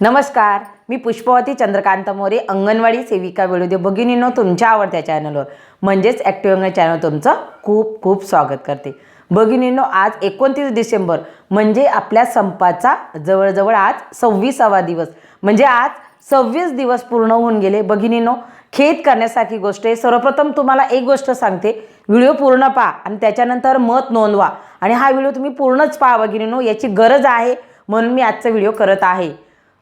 नमस्कार मी पुष्पवती चंद्रकांत मोरे अंगणवाडी सेविका वेळुदे भगिनीनो तुमच्या आवडत्या चॅनलवर म्हणजेच ॲक्टिव्ह अंगण चॅनल तुमचं खूप खूप स्वागत करते. भगिनींनो आज एकोणतीस डिसेंबर म्हणजे आपल्या संपाचा जवळजवळ आज सव्वीसावा दिवस. म्हणजे आज सव्वीस दिवस पूर्ण होऊन गेले. भगिनींनो खेद करण्यासारखी गोष्ट आहे. सर्वप्रथम तुम्हाला एक गोष्ट सांगते. व्हिडिओ पूर्ण पहा आणि त्याच्यानंतर मत नोंदवा. आणि हा व्हिडिओ तुम्ही पूर्णच पहा भगिनीनो. याची गरज आहे म्हणून मी आजचा व्हिडिओ करत आहे.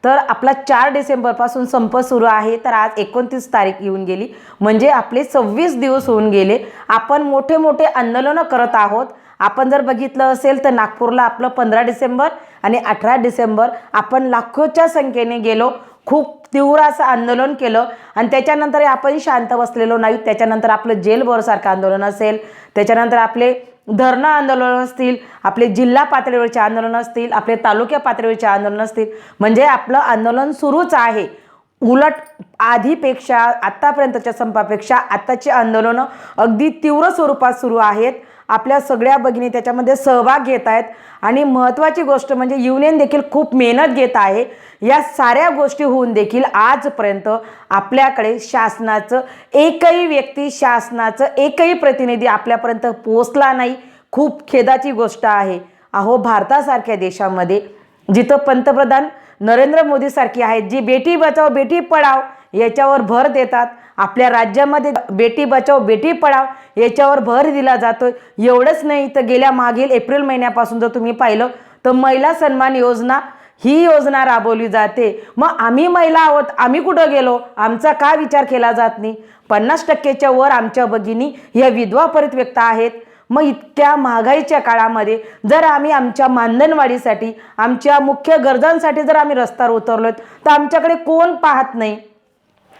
तर आपला चार डिसेंबरपासून संप सुरू आहे तर आज एकोणतीस तारीख येऊन गेली. म्हणजे आपले सव्वीस दिवस होऊन गेले. आपण मोठे मोठे आंदोलनं करत आहोत. आपण जर बघितलं असेल तर नागपूरला आपलं पंधरा डिसेंबर आणि अठरा डिसेंबर आपण लाखोच्या संख्येने गेलो. खूप तीव्र असं आंदोलन केलं. आणि त्याच्यानंतर आपण शांत बसलेलो नाही. त्याच्यानंतर आपलं जेलभरसारखं आंदोलन असेल. त्याच्यानंतर आपले धरणं आंदोलन असतील आपले जिल्हा पातळीवरचे आंदोलन असतील आपले तालुक्या पातळीवरचे आंदोलन असतील म्हणजे आपलं आंदोलन सुरूच आहे. उलट आधीपेक्षा आत्तापर्यंतच्या संपापेक्षा आत्ताची आंदोलनं अगदी तीव्र स्वरूपात सुरू आहेत. आपल्या सगळ्या भगिनी त्याच्यामध्ये सहभाग घेत आहेत. आणि महत्त्वाची गोष्ट म्हणजे युनियन देखील खूप मेहनत घेत आहे. या साऱ्या गोष्टी होऊन देखील आजपर्यंत आपल्याकडे शासनाचं एकही व्यक्ती शासनाचं एकही प्रतिनिधी आपल्यापर्यंत पोचला नाही. खूप खेदाची गोष्ट आहे. अहो भारतासारख्या देशामध्ये जिथं पंतप्रधान नरेंद्र मोदीसारखी आहेत जी बेटी बचाव बेटी पढाव याच्यावर भर देतात आपल्या राज्यामध्ये बेटी बचाव बेटी पढाव याच्यावर भर दिला जातो एवढंच नाही तर गेल्या मागील एप्रिल महिन्यापासून जर तुम्ही पाहिलं तर महिला सन्मान योजना ही योजना राबवली जाते. मग आम्ही महिला आहोत आम्ही कुठं गेलो? आमचा का विचार केला जात नाही? पन्नास टक्केच्या वर आमच्या भगिनी या विधवा परित्यक्त आहेत. मग इतक्या महागाईच्या काळामध्ये जर आम्ही आमच्या मानधनवाढीसाठी आमच्या मुख्य गरजांसाठी जर आम्ही रस्त्यावर उतरलो तर आमच्याकडे कोण पाहत नाही?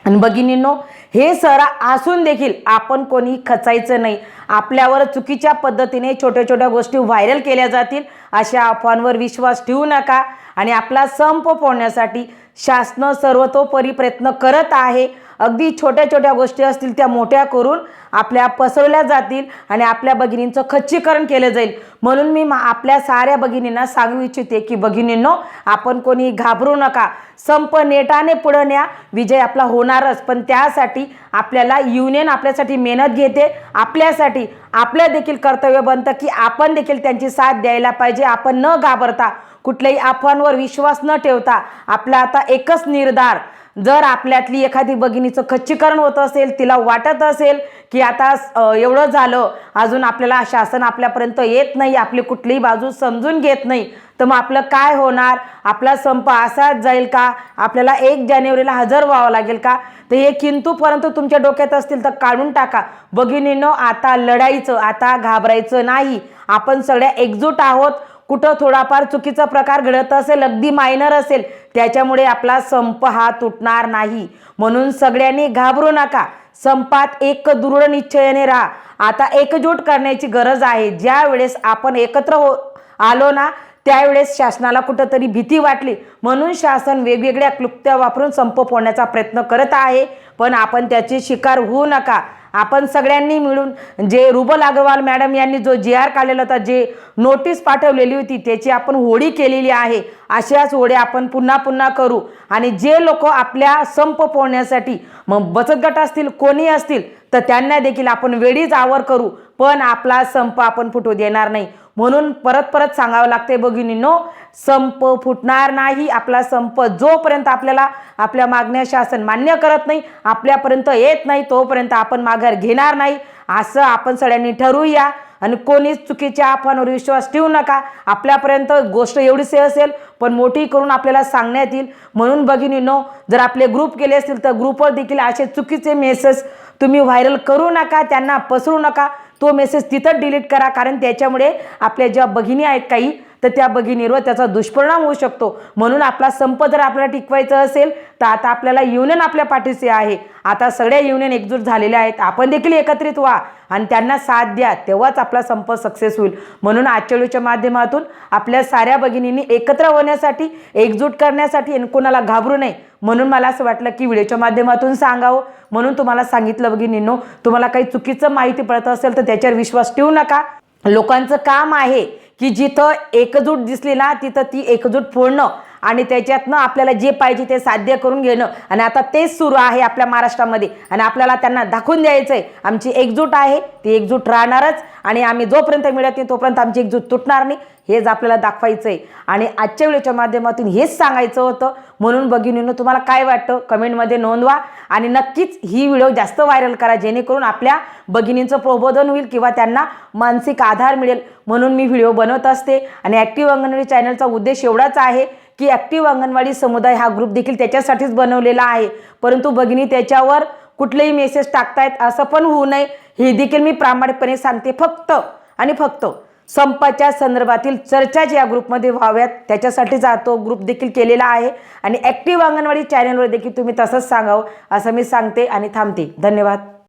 आणि भगिनींनो हे सरा असून देखील आपण कोणी खचायचं नाही. आपल्यावर चुकीच्या पद्धतीने छोट्या छोट्या गोष्टी व्हायरल केल्या जातील अशा अफवांवर विश्वास ठेवू नका. आणि आपला संप फोडण्यासाठी शासन सर्वतोपरी प्रयत्न करत आहे. अगदी छोट्या छोट्या गोष्टी असतील त्या मोठ्या करून आपल्या पसरवल्या जातील आणि आपल्या भगिनींचं खच्चीकरण केलं जाईल. म्हणून मी आपल्या साऱ्या भगिनींना सांगू इच्छिते की भगिनींनो आपण कोणी घाबरू नका. संप नेटाने पुढं न्या. विजय आपला होणारच. पण त्यासाठी आपल्याला युनियन आपल्यासाठी मेहनत घेते. आपल्यासाठी आपलं देखील कर्तव्य बनतं की आपण देखील त्यांची साथ द्यायला पाहिजे. आपण न घाबरता कुठल्याही अफवांवर विश्वास न ठेवता आपला आता एकच निर्धार. जर आपल्यातली एखादी भगिनीचं खच्चीकरण होत असेल तिला वाटत असेल की की आता एवढं झालं अजून आपल्याला शासन आपल्यापर्यंत येत नाही आपली कुठलीही बाजू समजून घेत नाही तर मग आपलं काय होणार? आपला संप असाच जाईल का? आपल्याला एक जानेवारीला हजर व्हावं लागेल का? तर हे किंतूपर्यंत परंतु तुमच्या डोक्यात असतील तर काढून टाका. भगिनीनं आता लढायचं आता घाबरायचं नाही. आपण सगळ्या एकजूट आहोत. कुठं थोडाफार चुकीचा प्रकार घडत असेल अगदी मायनर असेल त्याच्यामुळे आपला संप हा तुटणार नाही. म्हणून सगळ्यांनी घाबरू नका. संपात एक दृढ निश्चयाने राहा. आता एकजूट करण्याची गरज आहे. ज्या वेळेस आपण एकत्र हो आलो ना त्यावेळेस शासनाला कुठंतरी भीती वाटली. म्हणून शासन वेगवेगळ्या क्लुप्त्या वापरून संप फोडण्याचा प्रयत्न करत आहे. पण आपण त्याची शिकार होऊ नका. आपण सगळ्यांनी मिळून जे रुबल अग्रवाल मॅडम यांनी जो जी आर काढलेला होता जे नोटीस पाठवलेली होती त्याची आपण होळी केलेली आहे. अशाच होड्या आपण पुन्हा पुन्हा करू. आणि जे लोक आपल्या संप पोहण्यासाठी मग बचत गट असतील कोणी असतील तर त्यांना देखील आपण वेळीच आवर करू. पण आपला संप आपण फुटू देणार नाही. म्हणून परत परत सांगावं लागते भगिनींनो संप फुटणार नाही. आपला संप जोपर्यंत आपल्याला आपल्या मागण्या शासन मान्य करत नाही आपल्यापर्यंत येत नाही तोपर्यंत आपण माघार घेणार नाही. असं आपण सगळ्यांनी ठरवूया. आणि कोणीच चुकीच्या अफवांवर विश्वास ठेवू नका. आपल्यापर्यंत गोष्ट एवढीच असेल पण मोठी करून आपल्याला सांगण्यात येईल. म्हणून भगिनीनो जर आपले ग्रुप केले असतील तर ग्रुपवर देखील असे चुकीचे मेसेज तुम्ही व्हायरल करू नका त्यांना पसरू नका. तो मेसेज तिथं डिलीट करा कारण त्याच्यामुळे आपल्या ज्या भगिनी आहेत काही तर त्या भगिनीवर त्याचा दुष्परिणाम होऊ शकतो. म्हणून आपला संप जर आपल्याला टिकवायचा असेल तर आता आपल्याला युनियन आपल्या पाठीशी आहे. आता सगळ्या युनियन एकजूट झालेल्या आहेत. आपण देखील एकत्रित व्हा आणि त्यांना साथ द्या. तेव्हाच आपला संप सक्सेस होईल. म्हणून आजच्या माध्यमातून आपल्या साऱ्या भगिनींनी एकत्र होण्यासाठी एकजूट करण्यासाठी आणि कोणाला घाबरू नये. म्हणून मला असं वाटलं की व्हिडिओच्या माध्यमातून सांगावं. म्हणून तुम्हाला सांगितलं भगिनींनो तुम्हाला काही चुकीचं माहिती पडत असेल तर त्याच्यावर विश्वास ठेवू नका. लोकांचं काम आहे की जिथं एकजूट दिसली ना तिथं ती एकजूट फोडणं आणि त्याच्यातनं आपल्याला जे पाहिजे ते साध्य करून घेणं. आणि आता तेच सुरू आहे आपल्या महाराष्ट्रामध्ये. आणि आपल्याला त्यांना दाखवून द्यायचं आहे आमची एकजूट आहे ती एकजूट राहणारच. आणि आम्ही जोपर्यंत मिळत नाही तोपर्यंत आमची एकजूट तुटणार नाही. हेच आपल्याला दाखवायचं आहे आणि आजच्या व्हिडिओच्या माध्यमातून हेच सांगायचं होतं. म्हणून भगिनीनं तुम्हाला काय वाटतं? कमेंटमध्ये नोंदवा. आणि नक्कीच ही व्हिडिओ जास्त व्हायरल करा जेणेकरून आपल्या भगिनींचं प्रबोधन होईल किंवा त्यांना मानसिक आधार मिळेल. म्हणून मी व्हिडिओ बनवत असते. आणि ॲक्टिव्ह अंगणवाडी चॅनलचा उद्देश एवढाच आहे की ॲक्टिव्ह अंगणवाडी समुदाय हा ग्रुप देखील त्याच्यासाठीच बनवलेला आहे. परंतु भगिनी त्याच्यावर कुठलेही मेसेज टाकतायत असं पण होऊ नये. हे देखील मी प्रामाणिकपणे सांगते. फक्त आणि फक्त संपाच्या संदर्भातील चर्चाच या ग्रुपमध्ये व्हाव्यात. त्याच्यासाठी जातो तो ग्रुप देखील केलेला आहे. आणि ॲक्टिव्ह अंगणवाडी चॅनलवर देखील तुम्ही तसंच सांगावं असं मी सांगते आणि थांबते. धन्यवाद.